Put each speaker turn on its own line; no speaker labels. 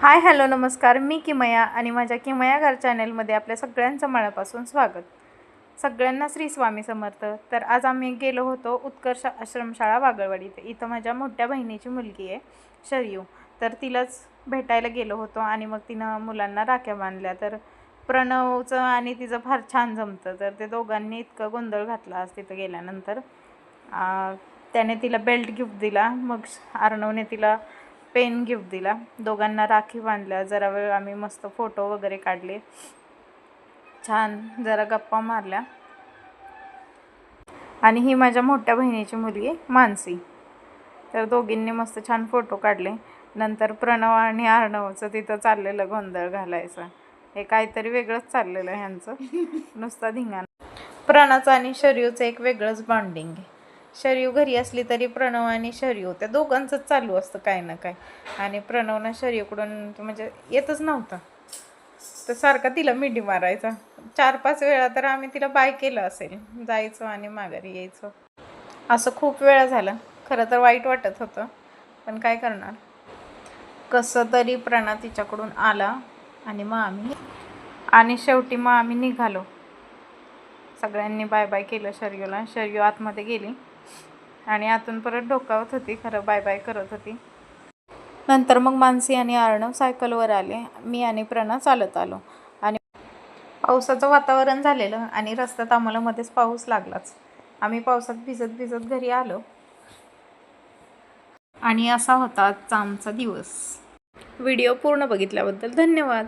Hi hello नमस्कार. मी किमया आणि माझ्या किमया घर चॅनेलमध्ये आपल्या सगळ्यांचं मनापासून स्वागत. सगळ्यांना श्री स्वामी समर्थ. तर आज आम्ही गेलो होतो उत्कर्ष आश्रमशाळा वागळवाडीत इथं. माझ्या मोठ्या बहिणीची मुलगी आहे शरयू. तर तिलाच भेटायला गेलो होतो आणि मग तिनं मुलांना राख्या बांधल्या. तर प्रणवचं आणि तिचं फार छान जमतं. तर ते दोघांनी इतकं गोंधळ घातला आज तिथं गेल्यानंतर. त्याने तिला बेल्ट गिफ्ट दिला. मग अर्णवने तिला पेन गिफ्ट दिला. दोघांना राखी बांधल्या. जरा वेळ आम्ही मस्त फोटो वगैरे काढले. छान जरा गप्पा मारल्या. आणि ही माझ्या मोठ्या बहिणीची मुलगी मानसी. तर दोघींनी मस्त छान फोटो काढले. नंतर प्रणव आणि अर्णवचं तिथं चाललेलं गोंधळ घालायचं. हे काहीतरी वेगळंच चाललेलं ह्यांचं. नुसता धिंगाणा. प्रणवचं आणि शरीरचं एक वेगळंच बॉन्डिंग आहे. शर्यू घरी असली तरी प्रणव आणि शर्यू त्या दोघांचंच चालू असतं काय ना काय आणि प्रणवना शर्यूकडून म्हणजे येतच नव्हतं. तर सारखा तिला मिठी मारायचा. चार पाच वेळा तर आम्ही तिला बाय केलं असेल. जायचं आणि माघारी यायचं. असं खूप वेळा झालं. खरं तर वाईट वाटत होतं. पण काय करणार? कसं तरी प्रणा तिच्याकडून आला आणि मग आम्ही आणि शेवटी मग आम्ही निघालो. सगळ्यांनी बाय बाय केलं शर्यूला शर्यू आतमध्ये गेली. आणि आतून परत डोकावत होती खरं बाय बाय करत होती. नंतर मग मानसी आणि अर्णव सायकलवर आले. मी आणि प्रणा चालत आलो. आणि पावसाचं वातावरण झालेलं आणि रस्त्यात आम्हाला मध्येच पाऊस लागलाच. आम्ही पावसात भिजत भिजत घरी आलो. आणि असा होता आजचा आमचा दिवस. व्हिडिओ पूर्ण बघितल्याबद्दल धन्यवाद.